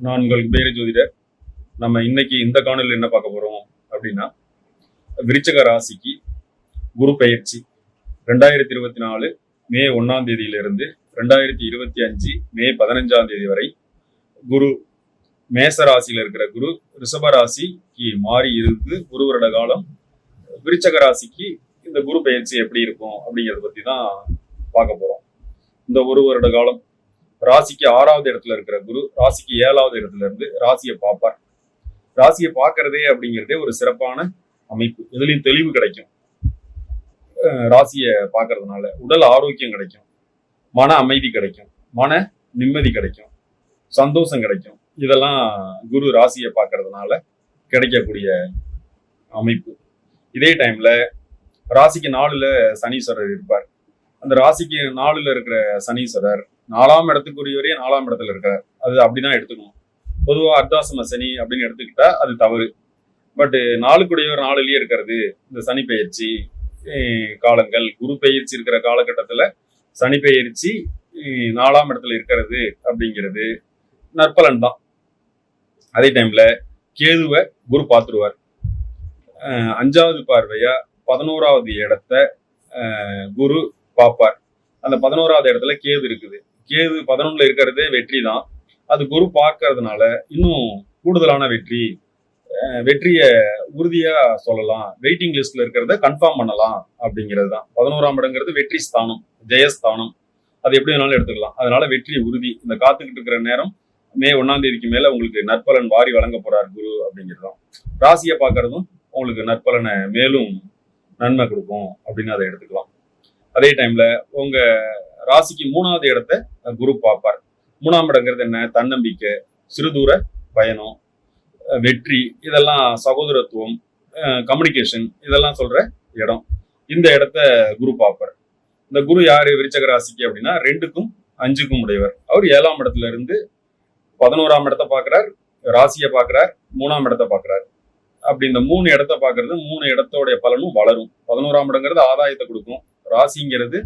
நான் உங்களுக்கு பேரு ஜோதிடர் நம்ம இன்னைக்கு இந்த காணொலியில் என்ன பார்க்க போறோம் அப்படின்னா விருச்சக ராசிக்கு குரு பயிற்சி ரெண்டாயிரத்தி இருபத்தி நாலு மே ஒன்னாம் தேதியிலிருந்து ரெண்டாயிரத்தி இருபத்தி அஞ்சு மே பதினஞ்சாம் தேதி வரை குரு மேச ராசியில் இருக்கிற குரு ரிஷப ராசிக்கு மாறி இருந்து ஒரு வருட காலம் விருச்சக ராசிக்கு இந்த குரு பயிற்சி எப்படி இருக்கும் அப்படிங்கறத பத்தி தான் பார்க்க போறோம். இந்த ஒரு வருட காலம் ராசிக்கு ஆறாவது இடத்துல இருக்கிற குரு ராசிக்கு ஏழாவது இடத்துல இருந்து ராசியை பார்ப்பார். ராசியை பார்க்கறதே அப்படிங்கிறதே ஒரு சிறப்பான அமைப்பு. இதுலயும் தெளிவு கிடைக்கும். ராசியை பார்க்கறதுனால உடல் ஆரோக்கியம் கிடைக்கும். மன அமைதி கிடைக்கும். மன நிம்மதி கிடைக்கும். சந்தோஷம் கிடைக்கும். இதெல்லாம் குரு ராசியை பார்க்கறதுனால கிடைக்கக்கூடிய அமைப்பு. இதே டைம்ல ராசிக்கு நாலுல சனீஸ்வரர் இருப்பார். அந்த ராசிக்கு நாலுல இருக்கிற சனீஸ்வரர் நாலாம் இடத்துக்குரியவரே நாலாம் இடத்துல இருக்கார். அது அப்படிதான் எடுத்துக்கணும். பொதுவாக அர்த்தாசம சனி அப்படின்னு எடுத்துக்கிட்டா அது தவறு. பட் நாளுக்குடையவர் நாலுலயே இருக்கிறது. இந்த சனி பெயர்ச்சி காலங்கள். குரு பெயர்ச்சி இருக்கிற காலகட்டத்தில் சனி பெயர்ச்சி நாலாம் இடத்துல இருக்கிறது அப்படிங்கிறது நற்பலன் தான் அதே டைம்ல கேதுவை குரு பார்த்துருவார் அஞ்சாவது பார்வையா பதினோராவது இடத்த குரு பார்ப்பார் அந்த பதினோராவது இடத்துல கேது இருக்குது. கேது பதினொன்னுல இருக்கிறதே வெற்றி தான். அது குரு பார்க்கறதுனால இன்னும் கூடுதலான வெற்றி வெற்றியை உறுதியா சொல்லலாம். வெயிட்டிங் லிஸ்ட்ல இருக்கிறத கன்ஃபார்ம் பண்ணலாம் அப்படிங்கிறது தான். பதினோராம் இடங்கிறது வெற்றி ஸ்தானம் ஜெயஸ்தானம். அது எப்படி வேணாலும் எடுத்துக்கலாம். அதனால வெற்றி உறுதி. இந்த காத்துக்கிட்டு இருக்கிற நேரம் மே ஒன்னாம் தேதிக்கு மேல உங்களுக்கு நற்பலன் வாரி வழங்க போறார் குரு அப்படிங்கிறது தான். ராசியை பார்க்கறதும் உங்களுக்கு நற்பலனை மேலும் நன்மை கொடுக்கும் அப்படின்னு அதை எடுத்துக்கலாம். அதே டைம்ல உங்க ராசிக்கு மூணாவது இடத்த குரு பார்ப்பார். மூணாம் இடங்கிறது என்ன? தன்னம்பிக்கை சிறுதூர பயணம் வெற்றி இதெல்லாம் சகோதரத்துவம் கம்யூனிகேஷன் இதெல்லாம் சொல்ற இடம். இந்த இடத்த குரு பார்ப்பார். இந்த குரு யாரு? விருச்சக ராசிக்கு அப்படின்னா ரெண்டுக்கும் அஞ்சுக்கும் உடையவர். அவர் ஏழாம் இடத்துல இருந்து பதினோராம் இடத்த பார்க்கிறார் ராசியை பார்க்கிறார் மூணாம் இடத்த பார்க்கிறார். அப்படி இந்த மூணு இடத்த பார்க்கறது மூணு இடத்தோடைய பலனும் வளரும். பதினோராம் இடங்கிறது ஆதாயத்தை கொடுக்கும். ராசிங்கிறது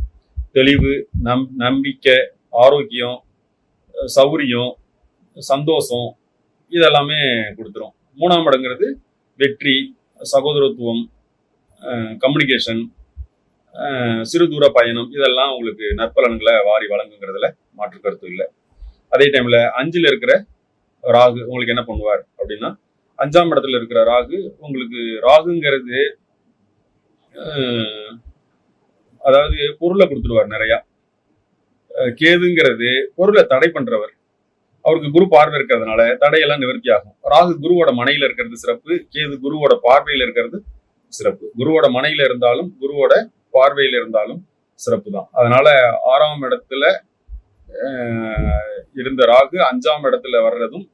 தெளிவு நம் நம்பிக்கை ஆரோக்கியம் சௌரியம் சந்தோஷம் இதெல்லாமே கொடுத்துரும். மூணாம் இடங்கிறது வெற்றி சகோதரத்துவம் கம்யூனிகேஷன் சிறு தூர பயணம் இதெல்லாம் உங்களுக்கு நற்பலன்களை வாரி வழங்குங்கிறதுல மாற்று கருத்து இல்லை. அதே டைமில் அஞ்சில் இருக்கிற ராகு உங்களுக்கு என்ன பண்ணுவார் அப்படின்னா அஞ்சாம் இடத்துல இருக்கிற ராகு உங்களுக்கு ராகுங்கிறது அதாவது பொருளை கொடுத்துருவார் நிறையா. கேதுங்கிறது பொருளை தடை பண்றவர். அவருக்கு குரு பார்வை இருக்கிறதுனால தடையெல்லாம் நிவர்த்தி ஆகும் ராகு குருவோட மனையில இருக்கிறது சிறப்பு கேது குருவோட பார்வையில இருக்கிறது சிறப்பு. குருவோட மனையில இருந்தாலும் குருவோட பார்வையில இருந்தாலும் சிறப்பு தான். அதனால ஆறாம் இடத்துல இருந்த ராகு அஞ்சாம் இடத்துல வர்றதும்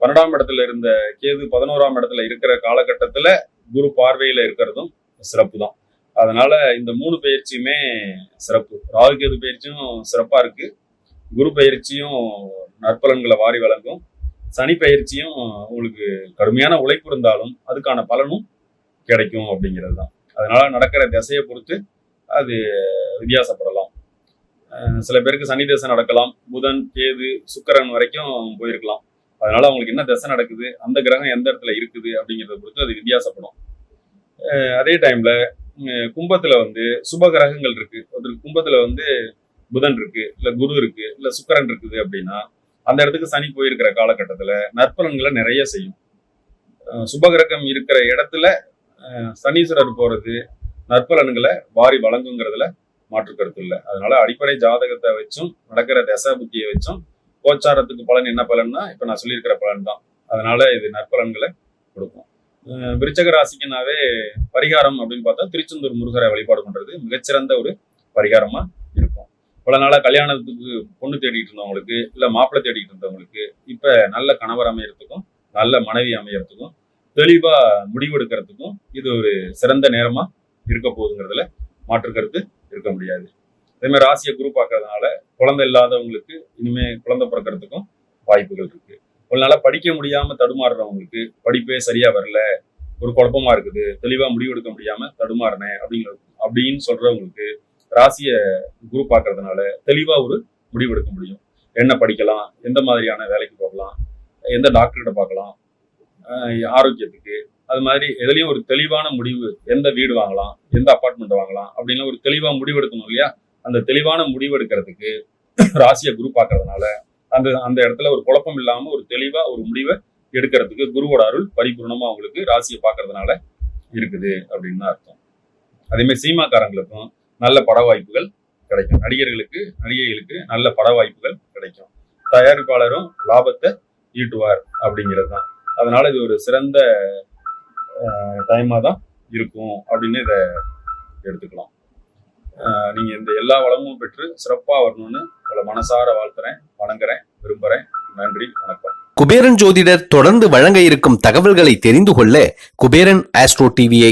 பன்னெண்டாம் இடத்துல இருந்த கேது பதினோராம் இடத்துல இருக்கிற காலகட்டத்துல குரு பார்வையில இருக்கிறதும் சிறப்பு தான். அதனால இந்த மூணு பயிற்சியுமே சிறப்பு. ராகுகேது பயிற்சியும் சிறப்பா இருக்கு. குரு பயிற்சியும் நற்பலன்களை வாரி வழங்கும். சனி பயிற்சியும் உங்களுக்கு கடுமையான உழைப்பு இருந்தாலும் அதுக்கான பலனும் கிடைக்கும் அப்படிங்கிறது தான் அதனால நடக்கிற திசையை பொறுத்து அது வித்தியாசப்படலாம். சில பேருக்கு சனி தசை நடக்கலாம். புதன் கேது சுக்கரன் வரைக்கும் போயிருக்கலாம். அதனால அவங்களுக்கு என்ன தசை நடக்குது அந்த கிரகம் எந்த இடத்துல இருக்குது அப்படிங்கிறத பொறுத்து அது வித்தியாசப்படும். அதே டைம்ல கும்பத்துல வந்து சுப கிரகங்கள் இருக்கு. ஒருத்தருக்கு கும்பத்துல வந்து புதன் இருக்கு இல்ல குரு இருக்கு இல்ல சுக்கரன் இருக்குது அப்படின்னா அந்த இடத்துக்கு சனி போயிருக்கிற காலகட்டத்துல நற்பலன்களை நிறைய செய்யும். சுபகிரகம் இருக்கிற இடத்துல சனீஸ்வரர் போறது நற்பலன்களை வாரி வழங்குங்கிறதுல மாற்று கருத்து இல்லை. அதனால அடிப்படை ஜாதகத்தை வச்சும் நடக்கிற தசா புத்தியை வச்சும் கோச்சாரத்துக்கு பலன் என்ன பலன்னா இப்ப நான் சொல்லியிருக்கிற பலன் தான். அதனால இது நற்பலன்களை கொடுக்கும். விருச்சக ராசிக்குனாவே பரிகாரம் அப்படின்னு பார்த்தா திருச்செந்தூர் முருகரை வழிபாடு பண்றது மிகச்சிறந்த ஒரு பரிகாரமா இருக்கும். பல நாளாக கல்யாணத்துக்கு பொண்ணு தேடிட்டு இருந்தவங்களுக்கு இல்ல மாப்பிள்ளை தேடிட்டு இருந்தவங்களுக்கு இப்ப நல்ல கணவர் அமையறதுக்கும் நல்ல மனைவி அமையறதுக்கும் தெளிவா முடிவெடுக்கிறதுக்கும் இது ஒரு சிறந்த நேரமா இருக்க போகுதுங்கிறதுல மாற்று கருத்து இருக்க முடியாது. அதே மாதிரி ராசியை குரு பார்க்கறதுனால குழந்தை இல்லாதவங்களுக்கு இனிமே குழந்தை பிறக்கிறதுக்கும் வாய்ப்புகள் இருக்கு. ஒரு படிக்க முடியாம தடுமாறுறவங்களுக்கு படிப்பே சரியா வரல ஒரு குழப்பமா இருக்குது தெளிவா முடிவெடுக்க முடியாம தடுமாறினேன் அப்படிங்கிற அப்படின்னு சொல்றவங்களுக்கு ராசிய குரூப் ஆக்குறதுனால தெளிவா ஒரு முடிவெடுக்க முடியும். என்ன படிக்கலாம் எந்த மாதிரியான வேலைக்கு போகலாம் எந்த டாக்டர்கிட்ட பார்க்கலாம் ஆரோக்கியத்துக்கு அது மாதிரி எதுலேயும் ஒரு தெளிவான முடிவு எந்த வீடு வாங்கலாம் எந்த அப்பார்ட்மெண்ட் வாங்கலாம் அப்படின்னு ஒரு தெளிவாக முடிவெடுக்கணும் இல்லையா? அந்த தெளிவான முடிவு எடுக்கிறதுக்கு ராசியை குரூப் ஆக்குறதுனால அந்த அந்த இடத்துல ஒரு குழப்பம் இல்லாம ஒரு தெளிவா ஒரு முடிவை எடுக்கிறதுக்கு குருவோட அருள் பரிபூர்ணமா அவங்களுக்கு ராசியை பார்க்கறதுனால இருக்குது அப்படின்னு தான் அர்த்தம். அதே மாதிரி சினிமாக்காரங்களுக்கும் நல்ல பட வாய்ப்புகள் கிடைக்கும். நடிகர்களுக்கு நடிகைகளுக்கு நல்ல பட வாய்ப்புகள் கிடைக்கும். தயாரிப்பாளரும் லாபத்தை ஈட்டுவார் அப்படிங்கிறது தான். அதனால இது ஒரு சிறந்த டைமாக தான் இருக்கும் அப்படின்னு இதை எடுத்துக்கலாம். நீங்க இந்த எல்லா வளமும் பெற்று சிறப்பாக வரணும்னு உங்களை மனசார வாழ்த்துறேன் வணங்குறேன் விரும்புறேன். நன்றி வணக்கம். குபேரன் ஜோதிடர் தொடர்ந்து வழங்க இருக்கும் தகவல்களை தெரிந்து கொள்ள குபேரன் ஆஸ்ட்ரோ டிவியை